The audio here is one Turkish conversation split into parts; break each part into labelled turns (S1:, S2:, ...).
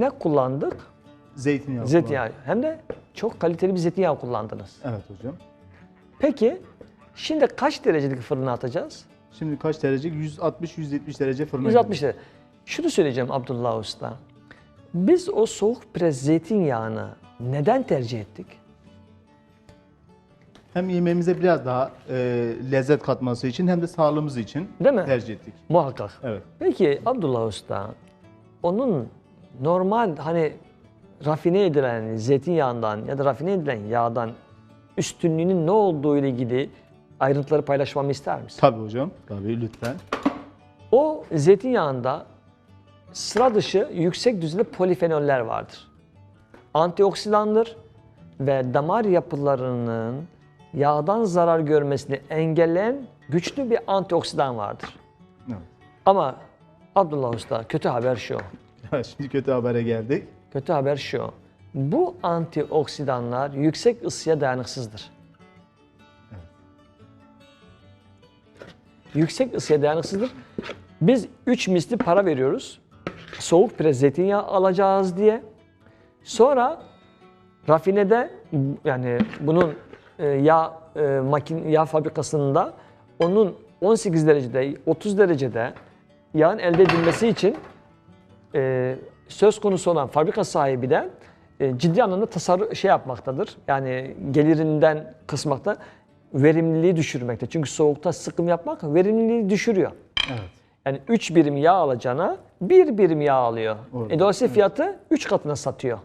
S1: ne kullandık?
S2: Zeytinyağı.
S1: Zeytinyağı. Hem de çok kaliteli bir zeytinyağı kullandınız.
S2: kullan- Evet hocam.
S1: Peki şimdi kaç derecelik fırına atacağız?
S2: Şimdi kaç derece? 160-170 derece fırına
S1: 160 derece. Şunu söyleyeceğim Abdullah Usta. Biz o soğuk pres zeytinyağını neden tercih ettik?
S2: Hem yemeğimize biraz daha e, lezzet katması için hem de sağlığımız için
S1: Değil mi?
S2: tercih ettik.
S1: Muhakkak.
S2: Evet.
S1: Peki Abdullah Usta, onun normal hani rafine edilen zeytinyağından ya da rafine edilen yağdan üstünlüğünün ne olduğu ile ilgili ayrıntıları paylaşmamı ister misin?
S2: Tabii hocam. Tabii lütfen.
S1: O zeytinyağında sıra dışı yüksek düzeyde polifenoller vardır. Antioksidandır ve damar yapılarının yağdan zarar görmesini engelleyen güçlü bir antioksidan vardır.
S2: Evet.
S1: Ama Abdullah Usta kötü haber şu.
S2: Şimdi kötü habere geldik.
S1: Kötü haber şu. Bu antioksidanlar yüksek ısıya dayanıksızdır. Yüksek ısıya dayanıksızdır. Biz 3 misli para veriyoruz. Soğuk pres zeytinyağı alacağız diye. Sonra rafinede yani bunun e, yağ e, makin yağ fabrikasında onun 18 derecede 30 derecede yağın elde edilmesi için e, söz konusu olan fabrika sahibi de e, ciddi anlamda tasarruf şey yapmaktadır. Yani gelirinden kısmakta verimliliği düşürmekte. Çünkü soğukta sıkım yapmak verimliliği düşürüyor.
S2: Evet.
S1: Yani 3 birim yağ alacağına 1 birim yağ alıyor.
S2: Orada,
S1: E, dolayısıyla fiyatı 3 katına satıyor.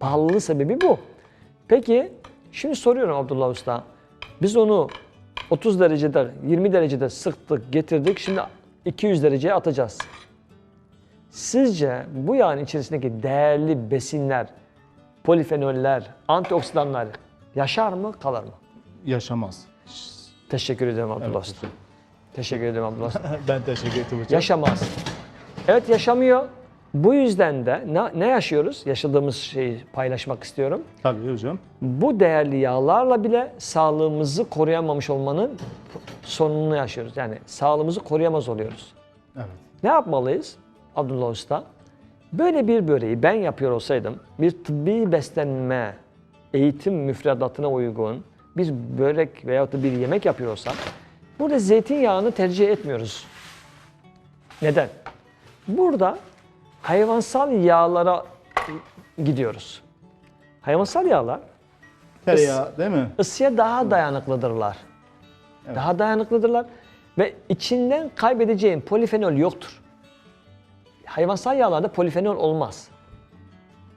S1: Pahalılığı sebebi bu. Peki şimdi soruyorum Abdullah Usta. Biz onu 30 derecede, 20 derecede sıktık, getirdik. Şimdi 200 dereceye atacağız. Sizce bu yağın içerisindeki değerli besinler, polifenoller, antioksidanlar yaşar mı, kalır mı?
S2: Yaşamaz.
S1: Teşekkür ederim Abdullah
S2: Evet,
S1: Usta. Teşekkür ederim Abdullah Usta.
S2: ben teşekkür ederim hocam.
S1: Yaşamaz. Evet yaşamıyor. Bu yüzden de ne, ne yaşıyoruz? Yaşadığımız şeyi paylaşmak istiyorum.
S2: Tabii hocam.
S1: Bu değerli yağlarla bile sağlığımızı koruyamamış olmanın sonunu yaşıyoruz. Yani sağlığımızı koruyamaz oluyoruz.
S2: Evet.
S1: Ne yapmalıyız Abdullah Usta? Böyle bir böreği ben yapıyor olsaydım bir tıbbi beslenme eğitim müfredatına uygun bir börek veyahut da bir yemek yapıyor olsam burada zeytinyağını tercih etmiyoruz. Neden? Burada hayvansal yağlara gidiyoruz. Hayvansal yağlar
S2: Tereyağı değil mi?
S1: ısıya daha dayanıklıdırlar. Daha dayanıklıdırlar ve içinden kaybedeceğin polifenol yoktur. Hayvansal yağlarda polifenol olmaz.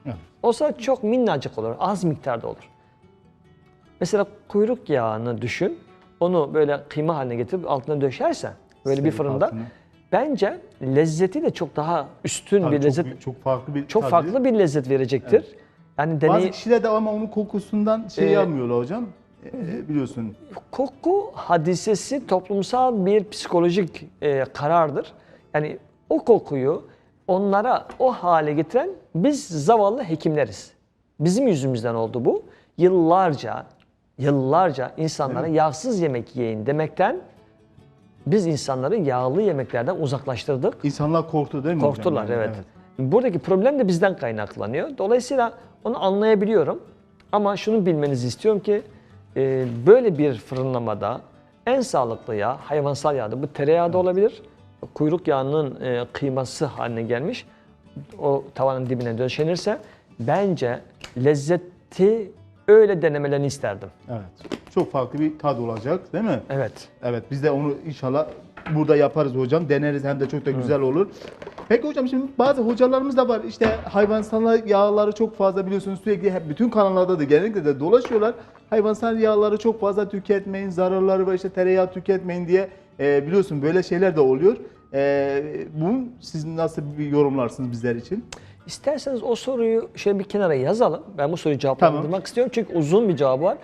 S2: Evet.
S1: Olsa çok minnacık olur, az miktarda olur. Mesela kuyruk yağını düşün, onu böyle kıyma haline getirip altına döşersen, böyle bir
S2: Serip
S1: fırında,
S2: altına.
S1: bence lezzeti de çok daha üstün
S2: Tabii
S1: bir
S2: çok,
S1: lezzet,
S2: çok farklı bir
S1: çok
S2: tadı.
S1: farklı bir lezzet verecektir. Yani deney,
S2: Bazı kişiler de ama onun kokusundan şey
S1: Ee,
S2: yapmıyorlar hocam. Ee, biliyorsun.
S1: koku hadisesi toplumsal bir psikolojik e, karardır. Yani o kokuyu onlara o hale getiren biz zavallı hekimleriz. Bizim yüzümüzden oldu bu. Yıllarca, yıllarca insanlara yağsız yemek yiyin demekten biz insanları yağlı yemeklerden uzaklaştırdık.
S2: İnsanlar korktu değil mi
S1: Korktular?
S2: Yani,
S1: evet. Buradaki problem de bizden kaynaklanıyor. Dolayısıyla onu anlayabiliyorum. Ama şunu bilmenizi istiyorum ki e, böyle bir fırınlamada en sağlıklı yağ hayvansal yağda. Bu tereyağı da olabilir. Kuyruk yağının e, kıyması haline gelmiş. O tavanın dibine döşenirse bence lezzeti öyle denemelerini isterdim.
S2: Evet. Çok farklı bir tad olacak değil mi?
S1: Evet.
S2: Evet biz de onu inşallah burada yaparız hocam. Deneriz hem de çok da güzel olur. Peki hocam şimdi bazı hocalarımız da var. İşte hayvansal yağları çok fazla biliyorsunuz sürekli hep bütün kanallarda da genellikle de dolaşıyorlar. Hayvansal yağları çok fazla tüketmeyin, zararları var işte tereyağı tüketmeyin diye e, biliyorsun böyle şeyler de oluyor. E, bunu siz nasıl bir yorumlarsınız bizler için?
S1: İsterseniz o soruyu şöyle bir kenara yazalım. Ben bu soruyu cevaplandırmak istiyorum çünkü uzun bir cevabı var.